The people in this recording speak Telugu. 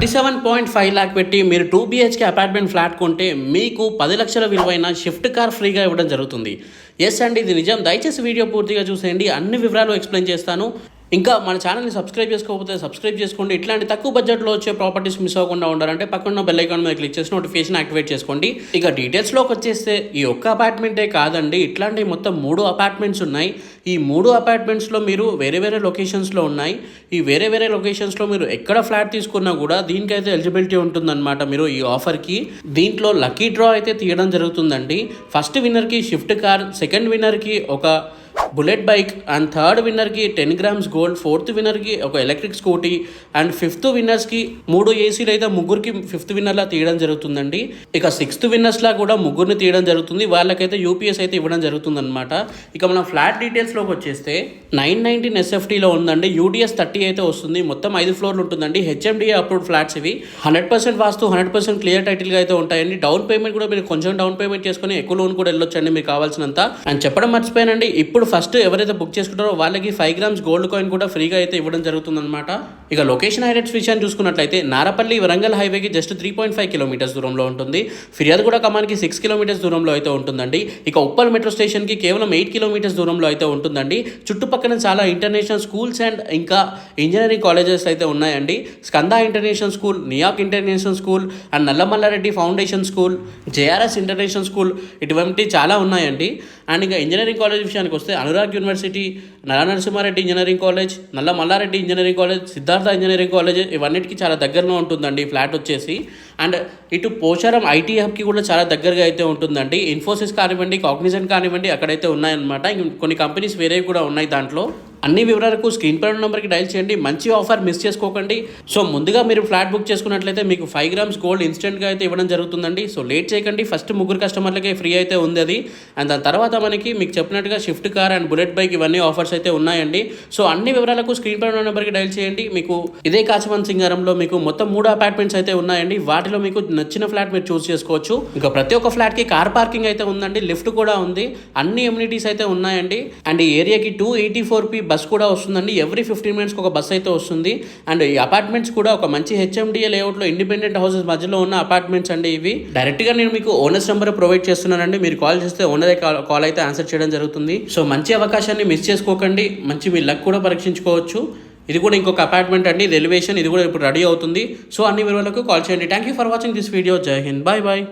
Thirty seven point five lakh పెట్టి మీరు టూ బిహెచ్కే అపార్ట్మెంట్ ఫ్లాట్ కొంటే మీకు పది లక్షల విలువైన షిఫ్ట్ కార్ ఫ్రీగా ఇవ్వడం జరుగుతుంది. ఎస్ అండి ఇది నిజం. దయచేసి వీడియో పూర్తిగా చూసేయండి. అన్ని వివరాలు ఎక్స్ప్లెయిన్ చేస్తాను. ఇంకా మన ఛానల్ని సబ్స్క్రైబ్ చేసుకోకపోతే సబ్స్క్రైబ్ చేసుకోండి. ఇట్లాంటి తక్కువ బడ్జెట్లో వచ్చే ప్రాపర్టీస్ మిస్ అవ్వకుండా ఉండాలంటే పక్కన బెల్ ఐకాన్ మీద క్లిక్ చేసి నోటిఫికేషన్ యాక్టివేట్ చేసుకోండి. ఇక డీటెయిల్స్లోకి వచ్చేస్తే ఈ ఒక్క అపార్ట్మెంటే కాదండి. ఇట్లాంటి మొత్తం మూడు అపార్ట్మెంట్స్ ఉన్నాయి. ఈ మూడు అపార్ట్మెంట్స్లో మీరు వేరే వేరే లొకేషన్స్లో ఉన్నాయి. ఈ వేరే వేరే లొకేషన్స్లో మీరు ఎక్కడ ఫ్లాట్ తీసుకున్నా కూడా దీనికైతే ఎలిజిబిలిటీ ఉంటుందన్నమాట మీరు ఈ ఆఫర్కి దీంట్లో లక్కీ డ్రా అయితే తీయడం జరుగుతుందండి. ఫస్ట్ విన్నర్కి షిఫ్ట్ కార్ సెకండ్ విన్నర్కి ఒక బుల్లెట్ బైక్ అండ్ థర్డ్ విన్నర్కి టెన్ గ్రామ్స్ గోల్డ్ ఫోర్త్ విన్నర్కి ఒక ఎలక్ట్రిక్ స్కూటీ అండ్ ఫిఫ్త్ విన్నర్స్కి మూడు ఏసీలు అయితే ముగ్గురికి ఫిఫ్త్ విన్నర్లా తీయడం జరుగుతుందండి. ఇక సిక్స్త్ విన్నర్స్లా కూడా ముగ్గురిని తీయడం జరుగుతుంది. వాళ్ళకైతే యూపీఎస్ అయితే ఇవ్వడం జరుగుతుంది అనమాట ఇక మనం ఫ్లాట్ డీటెయిల్స్లోకి వచ్చేస్తే నైన్ నైన్టీన్ ఎస్ఎఫ్టీలో ఉందండి. యూడిఎస్ థర్టీ అయితే వస్తుంది. మొత్తం ఐదు ఫ్లోర్లు ఉంటుందండి. హెచ్ఎండిఏ అప్రూవ్డ్ ఫ్లాట్స్ ఇవి. Hundred percent vastu hundred percent clear టైటిల్గా అయితే ఉంటాయండి. డౌన్ పేమెంట్ కూడా మీరు కొంచెం డౌన్ పేమెంట్ చేసుకుని ఎక్కువ లోన్ కూడా వెళ్ళొచ్చండి. మీకు కావాల్సినంత. అండ్ చెప్పడం మర్చిపోయానండి. ఇప్పుడు ఫస్ట్ ఎవరైతే బుక్ చేసుకుంటారో వాళ్ళకి ఫైవ్ గ్రామ్స్ గోల్డ్ కాయిన్ కూడా ఫ్రీగా అయితే ఇవ్వడం జరుగుతుందన్నమాట. ఇక లొకేషన్ హైలైట్స్ విషయాన్ని చూసుకున్నట్లయితే నారపల్లి వరంగల్ హైవేకి just three point five kilometres దూరంలో ఉంటుంది. ఫిర్యాదు కూడా కమానికి సిక్స్ కిలోమీటర్స్ దూరంలో అయితే ఉంటుందండి. ఇక ఉప్పల్ మెట్రో స్టేషన్కి కేవలం ఎయిట్ కిలోమీటర్స్ దూరంలో అయితే ఉంటుందండి. చుట్టుపక్కల చాలా ఇంటర్నేషనల్ స్కూల్స్ అండ్ ఇంకా ఇంజనీరింగ్ కాలేజెస్ అయితే ఉన్నాయండి. Skanda international school నియాక్ international school and Nallamallareddy foundation school JRS international school ఇటువంటి చాలా ఉన్నాయండి. అండ్ ఇంకా ఇంజనీరింగ్ కాలేజ్ విషయానికి వస్తే అనురాగ్ యూనివర్సిటీ నల్ల Narasimhareddy engineering college Nalla Mallareddy engineering college Siddhartha engineering college ఇవన్నిటికీ చాలా దగ్గరలో ఉంటుందండి ఫ్లాట్ వచ్చేసి. అండ్ ఇటు పోచారం ఐటీ హబ్కి కూడా చాలా దగ్గరగా అయితే ఉంటుందండి. ఇన్ఫోసిస్ కానివ్వండి కాగ్నిజెంట్ కానివ్వండి అక్కడైతే ఉన్నాయన్నమాట. ఇంక కొన్ని కంపెనీస్ వేరేవి కూడా ఉన్నాయి దాంట్లో. అన్ని వివరాలకు స్క్రీన్ పై ఉన్న నెంబర్కి డైల్ చేయండి. మంచి ఆఫర్ మిస్ చేసుకోకండి. సో ముందుగా మీరు ఫ్లాట్ బుక్ చేసుకున్నట్లయితే మీకు ఫైవ్ గ్రామ్స్ గోల్డ్ ఇన్స్టెంట్గా అయితే ఇవ్వడం జరుగుతుందండి. సో లేట్ చేయకండి. ఫస్ట్ ముగ్గురు కస్టమర్లకే ఫ్రీ అయితే ఉంది అది అండ్ దాని తర్వాత మనకి మీకు చెప్పినట్టుగా shift car and bullet bike ఇవన్నీ ఆఫర్స్ అయితే ఉన్నాయండి. సో అన్ని వివరాలకు స్క్రీన్ పై ఉన్న నెంబర్కి డైల్ చేయండి. మీకు ఇదే కాచమన్ సింగారంలో మీకు మొత్తం మూడు అపార్ట్మెంట్స్ అయితే ఉన్నాయండి. వాటిలో మీకు నచ్చిన ఫ్లాట్ మీరు చూస్ చేసుకోవచ్చు. ఇంకా ప్రతి ఒక్క ఫ్లాట్కి కార్ పార్కింగ్ అయితే ఉందండి. లిఫ్ట్ కూడా ఉంది. అన్ని ఎమ్యూనిటీస్ అయితే ఉన్నాయండి. అండ్ ఈ ఏరియాకి two eighty four P bus కూడా వస్తుందండి. ఎవ్రీ ఫిఫ్టీన్ మినిట్స్కి ఒక బస్ అయితే వస్తుంది. అండ్ ఈ అపార్ట్మెంట్స్ కూడా ఒక మంచి హెచ్ఎండిఏ లేఅవుట్లో ఇండిపెండెంట్ హౌసెస్ మధ్యలో ఉన్న అపార్ట్మెంట్స్ అండి ఇవి. డైరెక్ట్గా నేను మీకు ఓనర్స్ నెంబర్ ప్రొవైడ్ చేస్తున్నానండి. మీరు కాల్ చేస్తే ఓనరే కాల్ అయితే ఆన్సర్ చేయడం జరుగుతుంది. సో మంచి అవకాశాన్ని మిస్ చేసుకోకండి. మంచి మీ లక్ కూడా పరీక్షించుకోవచ్చు. ఇది కూడా ఇంకొక అపార్ట్మెంట్ అండి. ఇది ఎలివేషన్ ఇది కూడా ఇప్పుడు రెడీ అవుతుంది. సో అన్ని వివరాలకు కాల్ చేయండి. Thank you for watching this video జై హింద్ బాయ్ బాయ్